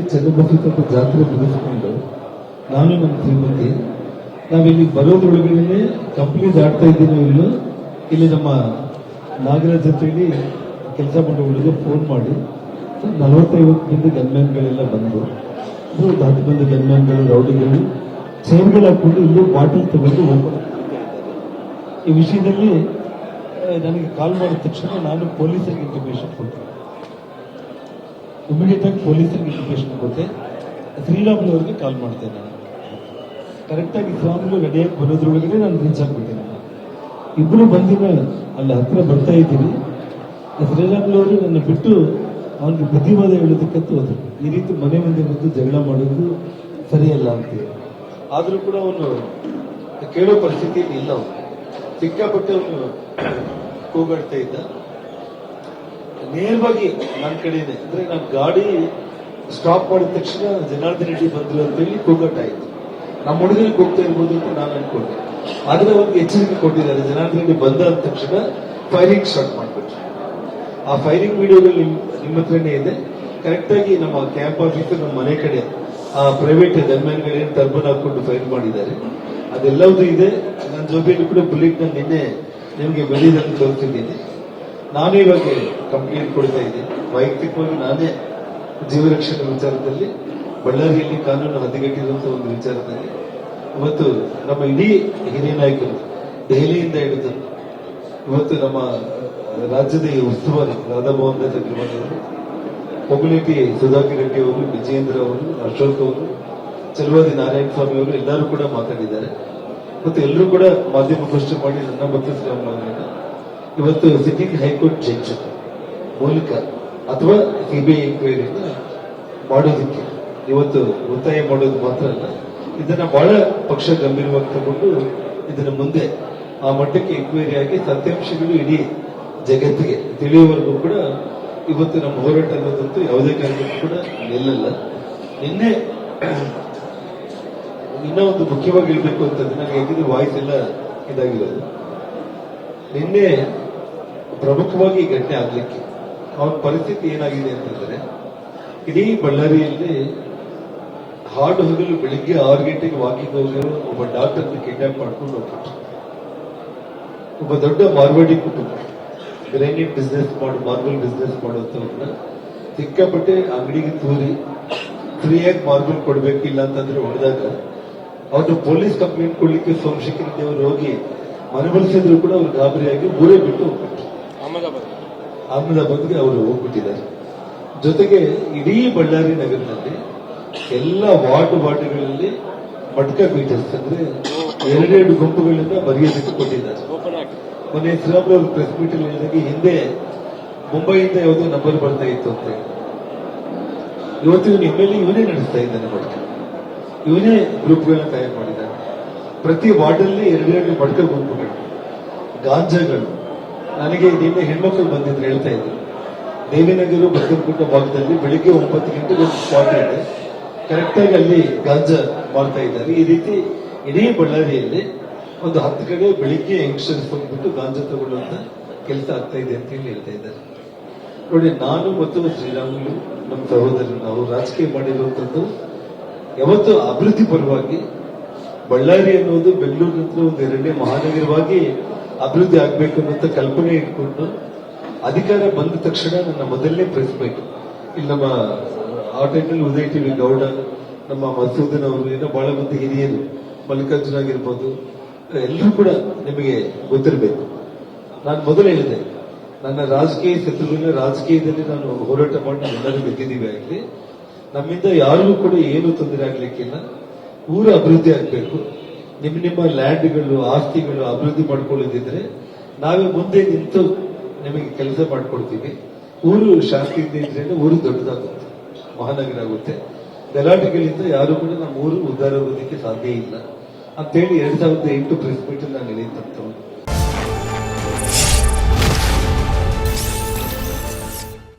ಇಲ್ಲಿ ಚನ್ನಬಸವೇಶ್ವರ ಜಾತ್ರೆ ಮುಗಿಸ್ಕೊಂಡು ನಾನು ನಮ್ಮ ಶ್ರೀಮತಿ ನಾವಿಲ್ಲಿ ಬರೋದ್ರೊಳಗಡೆ ಕಂಪ್ಲೀಟ್ ಆಡ್ತಾ ಇದ್ದೀನೋ ಇಲ್ಲಿ ಇಲ್ಲಿ ನಮ್ಮ ನಾಗರಾಜ್ ಅಂತೇಳಿ ಕೆಲಸ ಮಾಡುವವರಿಗೆ ಫೋನ್ ಮಾಡಿ. ನಲವತ್ತೈವತ್ತು ಮಂದಿ ಗನ್ಮ್ಯಾನ್ಗಳೆಲ್ಲ ಬಂದು ಹತ್ತು ಮಂದಿ ಗನ್ಮ್ಯಾನ್ಗಳು, ರೌಡಿಗಳು ಚೇರ್ಗಳು ಹಾಕೊಂಡು ಇಲ್ಲಿ ಬಾಟಲ್ ತಗೊಂಡು ಓಪನ್ ಈ ವಿಷಯದಲ್ಲಿ ನನಗೆ ಕಾಲ್ ಮಾಡಿದ ತಕ್ಷಣ ನಾನು ಪೊಲೀಸರಿಗೆ ಇಂಟಿಮೇಷನ್ ಕೊಟ್ಟೆ. ಇಮಿಡಿಯೇಟ್ ಆಗಿ ಪೊಲೀಸರಿಗೆ ಇನ್ಫಾರ್ಮೇಶನ್ ಕೊಟ್ಟೆ ಶ್ರೀರಾಮುಲು ಅವರಿಗೆ ಕಾಲ್ ಮಾಡ್ತೇನೆ ನಾನು ಕರೆಕ್ಟಾಗಿ ಶ್ರೀರಾಮುಲು ರೆಡಿಯಾಗಿ ಬರೋದ್ರೊಳಗಡೆ ನಾನು ರೀಚ್ ಆಗ್ಬಿಟ್ಟೆ ಇಬ್ಬರು ಬಂದಿನ ಅಲ್ಲಿ ಹತ್ರ ಬರ್ತಾ ಇದ್ದೀವಿ. ಶ್ರೀರಾಮುಲು ಅವರು ನನ್ನ ಬಿಟ್ಟು ಅವನಿಗೆ ಬುದ್ಧಿವಾದ ಹೇಳೋದಕ್ಕಂತ ಹೋದ್ರು. ಈ ರೀತಿ ಮನೆ ಮುಂದೆ ಬಂದು ಜಗಳ ಮಾಡೋದು ಸರಿಯಲ್ಲ ಅಂತೇಳಿ ಆದರೂ ಕೂಡ ಅವನು ಕೇಳೋ ಪರಿಸ್ಥಿತಿಯಲ್ಲಿ ಇಲ್ಲ ಅವನು. ಸಿಕ್ಕಾಪಟ್ಟೆ ಅವನು ಕೂಗಾಡ್ತಾ ಇದ್ದ. ನೇರವಾಗಿ ನನ್ನ ಕಡೆನೆ ಅಂದ್ರೆ ನಾನು ಗಾಡಿ ಸ್ಟಾಪ್ ಮಾಡಿದ ತಕ್ಷಣ ಜನಾರ್ದನ್ ರೆಡ್ಡಿ ಬಂದ್ರು ಅಂತೇಳಿ ಕೂಗಾಟ ಆಯ್ತು. ನಮ್ಮ ಹುಡುಗರಿಗೆ ಹೋಗ್ತಾ ಇರ್ಬೋದು ಅಂತ ನಾನು ಅನ್ಕೊಂಡೆ. ಆದ್ರೆ ಅವ್ರಿಗೆ ಎಚ್ಚರಿಕೆ ಕೊಟ್ಟಿದ್ದಾರೆ. ಜನಾರ್ದನ್ ರೆಡ್ಡಿ ಬಂದ ತಕ್ಷಣ ಫೈರಿಂಗ್ ಸ್ಟಾರ್ಟ್ ಮಾಡ್ಬಿಟ್ರು. ಆ ಫೈರಿಂಗ್ ವಿಡಿಯೋಗಳು ನಿಮ್ ನಿಮ್ಮ ಹತ್ರನೇ ಇದೆ. ಕರೆಕ್ಟ್ ಆಗಿ ನಮ್ಮ ಕ್ಯಾಂಪ್ ಆಗಿತ್ತು ನಮ್ಮ ಮನೆ ಕಡೆ ಆ ಪ್ರೈವೇಟ್ ಗನ್ಮ್ಯಾನ್ಗಳೇನು ಟರ್ಬನ್ ಹಾಕೊಂಡು ಫೈರ್ ಮಾಡಿದ್ದಾರೆ. ಅದೆಲ್ಲವೂ ಇದೆ. ನನ್ನ ಜೊತೆಯಲ್ಲಿ ಕೂಡ ಬುಲೆಟ್ ನಿನ್ನೆ ನಿಮಗೆ ಬೆಳೆದನ್ನು ತೋರಿಸಿದ್ದೀನಿ. ನಾನು ಇವಾಗ ಕಂಪ್ಲೇಂಟ್ ಕೊಡ್ತಾ ಇದ್ದೀನಿ. ವೈಯಕ್ತಿಕವಾಗಿ ನಾನೇ ಜೀವ ರಕ್ಷಣೆ ವಿಚಾರದಲ್ಲಿ, ಬಳ್ಳಾರಿಯಲ್ಲಿ ಕಾನೂನು ಹದ್ದುಗಟ್ಟಿರುವಂತಹ ಒಂದು ವಿಚಾರದಲ್ಲಿ, ಇವತ್ತು ನಮ್ಮ ಇಡೀ ಹಿರಿಯ ನಾಯಕರು ದೆಹಲಿಯಿಂದ ಹಿಡಿದು ಇವತ್ತು ನಮ್ಮ ರಾಜ್ಯದ ಈ ಉಸ್ತುವಾರಿ ರಾಧಾಮೋಹನ್ ಅಗ್ರವಾಲ್ ಅವರು ಹೊಗಲೇಟಿ ಸುಧಾಕರ್ ರೆಡ್ಡಿ ಅವರು, ವಿಜಯೇಂದ್ರ ಅವರು, ಅಶೋಕ್ ಅವರು ಚಲುವಾದಿ ನಾರಾಯಣ ಸ್ವಾಮಿ ಅವರು ಎಲ್ಲರೂ ಕೂಡ ಮಾತಾಡಿದ್ದಾರೆ. ಮತ್ತು ಎಲ್ಲರೂ ಕೂಡ ಮಾಧ್ಯಮಗೋಷ್ಠಿ ಮಾಡಿ ನನ್ನ ಮತ್ತು ಶ್ರೀರಾಮುಲುವರನ್ನ ಇವತ್ತು ಸಿಟ್ಟಿಂಗ್ ಹೈಕೋರ್ಟ್ ಜಡ್ಜ್, ಮೂಲಕ ಅಥವಾ ಸಿಬಿಐ ಎಂಕ್ವೈರಿನ ಮಾಡೋದಕ್ಕೆ. ಇವತ್ತು ಒತ್ತಾಯ ಮಾಡೋದು ಮಾತ್ರ ಅಲ್ಲ, ಇದನ್ನ ಬಹಳ ಪಕ್ಷ ಗಂಭೀರವಾಗಿ ತಗೊಂಡು ಇದನ್ನ ಮುಂದೆ ಆ ಮಟ್ಟಕ್ಕೆ ಎಂಕ್ವೈರಿ ಆಗಿ ಸತ್ಯಾಂಶಗಳು ಇಡೀ ಜಗತ್ತಿಗೆ ತಿಳಿಯುವವರೆಗೂ ಕೂಡ ಇವತ್ತು ನಮ್ಮ ಹೋರಾಟ ಅನ್ನೋದಂತೂ ಯಾವುದೇ ಕಾರಣಕ್ಕೂ ಕೂಡ ನಿಲ್ಲಲ್ಲ. ನಿನ್ನೆ ಇನ್ನೂ ಒಂದು ಮುಖ್ಯವಾಗಿ ಹೇಳ್ಬೇಕು ಅಂತಂದ್ರೆ ನನಗೆ ಯಾಕಂದ್ರೆ ವಾಯ್ಸ್ ಎಲ್ಲ ಇದಾಗಿರೋದು. ನಿನ್ನೆ ಪ್ರಮುಖವಾಗಿ ಈ ಘಟನೆ ಆಗ್ಲಿಕ್ಕೆ. ಅವನ ಪರಿಸ್ಥಿತಿ ಏನಾಗಿದೆ ಅಂತಂದ್ರೆ, ಇಡೀ ಬಳ್ಳಾರಿಯಲ್ಲಿ ಹಾಡು ಹಗಲು ಬೆಳಿಗ್ಗೆ ಆರು ಗಂಟೆಗೆ ವಾಕಿಂಗ್ ಹೋಗಿರೋ ಒಬ್ಬ ಡಾಕ್ಟರ್ ಕಿಡ್ನಾಪ್ ಮಾಡ್ಕೊಂಡು ಹೋಗ್ಬಿಟ್ಟು ಒಬ್ಬ ದೊಡ್ಡ ಮಾರ್ವಾಡಿ ಕುಟುಂಬ. ಗ್ರೈನೇಟ್ ಬಿಸ್ನೆಸ್ ಮಾಡು, ಮಾರ್ಬಲ್ ಬಿಸ್ನೆಸ್ ಮಾಡುವಂತವ್ರನ್ನ ಸಿಕ್ಕಾಪಟ್ಟೆ ಅಂಗಡಿಗೆ ತೂರಿ, ಫ್ರೀಯಾಗಿ ಮಾರ್ಬಲ್ ಕೊಡ್ಬೇಕಿಲ್ಲ ಅಂತಂದ್ರೆ ಹೊಡೆದಾಗ ಅವ್ರನ್ನ ಪೊಲೀಸ್ ಕಂಪ್ಲೇಂಟ್ ಕೊಡ್ಲಿಕ್ಕೆ ಸೋಮಶೇಖರ್ ದೇವರು ಹೋಗಿ ಮನವೊಲಿಸಿದ್ರು ಕೂಡ ಅವ್ರು ಗಾಬರಿಯಾಗಿ ಊರೇ ಬಿಟ್ಟು ಹೋಗ್ಬಿಟ್ರು ಬಂದ್ರೆ ಅವರು ಹೋಗ್ಬಿಟ್ಟಿದ್ದಾರೆ. ಜೊತೆಗೆ ಇಡೀ ಬಳ್ಳಾರಿ ನಗರದಲ್ಲಿ ಎಲ್ಲ ವಾರ್ಡ್ ವಾರ್ಡ್ಗಳಲ್ಲಿ ಮಟ್ಕ ಮೀಟರ್ಸ್ ಅಂದ್ರೆ ಎರಡೆರಡು ಗುಂಪುಗಳಿಂದ ಮರ್ಯಾದಕ್ಕೆ ಕೊಟ್ಟಿದ್ದಾರೆ ಮೊನ್ನೆ ಶ್ರೀರಾಮುಲು ಅವರು ಪ್ರೆಸ್ ಮೀಟ್ ಹೇಳಿದಾಗ ಹಿಂದೆ ಮುಂಬೈಯಿಂದ ಯಾವುದೋ ನಂಬರ್ ಬರ್ತಾ ಇತ್ತು ಅಂತ. ಇವತ್ತು ಇವನು ಎಮ್ಮೆಲ್ಲೆ ಇವನೇ ನಡೆಸ್ತಾ ಇದ್ದಾನೆ ಮಟ್ಕ ಇವನೇ ಗ್ರೂಪ್ಗಳನ್ನ ತಯಾರು ಮಾಡಿದ್ದಾನೆ ಪ್ರತಿ ವಾರ್ಡಲ್ಲಿ ಎರಡೆರಡು ಮಟ್ಕ ಗುಂಪುಗಳು, ಗಾಂಜಾಗಳು ನನಗೆ ನಿನ್ನೆ ಹೆಣ್ಮಕ್ಳು ಬಂದಿದ್ರು ಹೇಳ್ತಾ ಇದ್ರು. ದೇವಿನಗರ ಬಸವನಗುಡ್ಡ ಭಾಗದಲ್ಲಿ ಬೆಳಿಗ್ಗೆ ಒಂಬತ್ತು ಗಂಟೆಗೆ ಒಂದು ಸ್ಪಾಟ್ ಇದೆ ಕರೆಕ್ಟ್ ಆಗಿ ಅಲ್ಲಿ ಗಾಂಜಾ ಮಾಡ್ತಾ ಇದ್ದಾರೆ. ಈ ರೀತಿ ಇಡೀ ಬಳ್ಳಾರಿಯಲ್ಲಿ ಒಂದು ಹತ್ತು ಕಡೆ ಬೆಳಿಗ್ಗೆ ಯಂಗ್ಸ್ಟರ್ಸ್ ಬಂದ್ಬಿಟ್ಟು ಗಾಂಜಾ ತಗೊಳ್ಳುವಂತ ಕೆಲಸ ಆಗ್ತಾ ಇದೆ ಅಂತ ಹೇಳಿ ಹೇಳ್ತಾ ಇದ್ದಾರೆ. ನೋಡಿ, ನಾನು ಮತ್ತು ಶ್ರೀರಾಮುಲು, ನಮ್ಮ ಸಹೋದರರು, ನಾವು ರಾಜಕೀಯ ಮಾಡಿರುವಂತದ್ದು ಯಾವತ್ತು ಅಭಿವೃದ್ಧಿ ಪರವಾಗಿ ಬಳ್ಳಾರಿ ಅನ್ನೋದು ಬೆಂಗಳೂರಿನ ಒಂದು ಎರಡನೇ ಮಹಾನಗರವಾಗಿ ಅಭಿವೃದ್ಧಿ ಆಗ್ಬೇಕು ಅನ್ನೋಂಥ ಕಲ್ಪನೆ ಇಟ್ಕೊಂಡು ಅಧಿಕಾರ ಬಂದ ತಕ್ಷಣ ನನ್ನ ಮೊದಲನೇ ಮೀಟ್. ಇಲ್ಲಿ ನಮ್ಮ, ಆ ಟೈಮಲ್ಲಿ ಉದಯ ಟಿವಿ ಗೌಡ, ನಮ್ಮ ಮಸೂದನ್ ಅವರು, ಏನೋ ಬಹಳ ಮಂದಿ ಹಿರಿಯರು, ಮಲ್ಲಿಕಾರ್ಜುನ ಆಗಿರ್ಬೋದು, ಎಲ್ಲರೂ ಕೂಡ ನಿಮಗೆ ಗೊತ್ತಿರಬೇಕು. ನಾನು ಮೊದಲು ಹೇಳಿದೆ, ನನ್ನ ರಾಜಕೀಯ ಶತ್ರುಗಳನ್ನ ರಾಜಕೀಯದಲ್ಲಿ ನಾನು ಹೋರಾಟ ಮಾಡಿ ಎಲ್ಲರೂ ಗೆದ್ದಿದ್ದೀವಿ ಆಗಲಿ. ನಮ್ಮಿಂದ ಯಾರಿಗೂ ಕೂಡ ಏನು ತೊಂದರೆ ಆಗ್ಲಿಕ್ಕಿಲ್ಲ. ಊರ ಅಭಿವೃದ್ಧಿ ಆಗ್ಬೇಕು. ನಿಮ್ಮ ನಿಮ್ಮ ಲ್ಯಾಂಡ್ಗಳು, ಆಸ್ತಿಗಳು ಅಭಿವೃದ್ಧಿ ಮಾಡ್ಕೊಳ್ಳೋದಿದ್ರೆ ನಾವೇ ಮುಂದೆ ನಿಂತು ನಿಮಗೆ ಕೆಲಸ ಮಾಡ್ಕೊಡ್ತೀವಿ. ಊರು ಶಾಂತಿ ಇದ್ರೆ ಊರು ದೊಡ್ಡದಾಗುತ್ತೆ, ಮಹಾನಗರ ಆಗುತ್ತೆ. ಗಲಾಟೆಗಳಿಂದ ಯಾರು ಕೂಡ ನಮ್ಮ ಊರು ಉದ್ಧಾರ ಆಗೋದಕ್ಕೆ ಸಾಧ್ಯ ಇಲ್ಲ. ಅಂತೇಳಿ ಎರಡ್ ಸಾವಿರದ ಎಂಟು ಪ್ರೆಸ್ ಮೀಟ್ ನಾನು ಹೇಳಿದಂತವ್ರು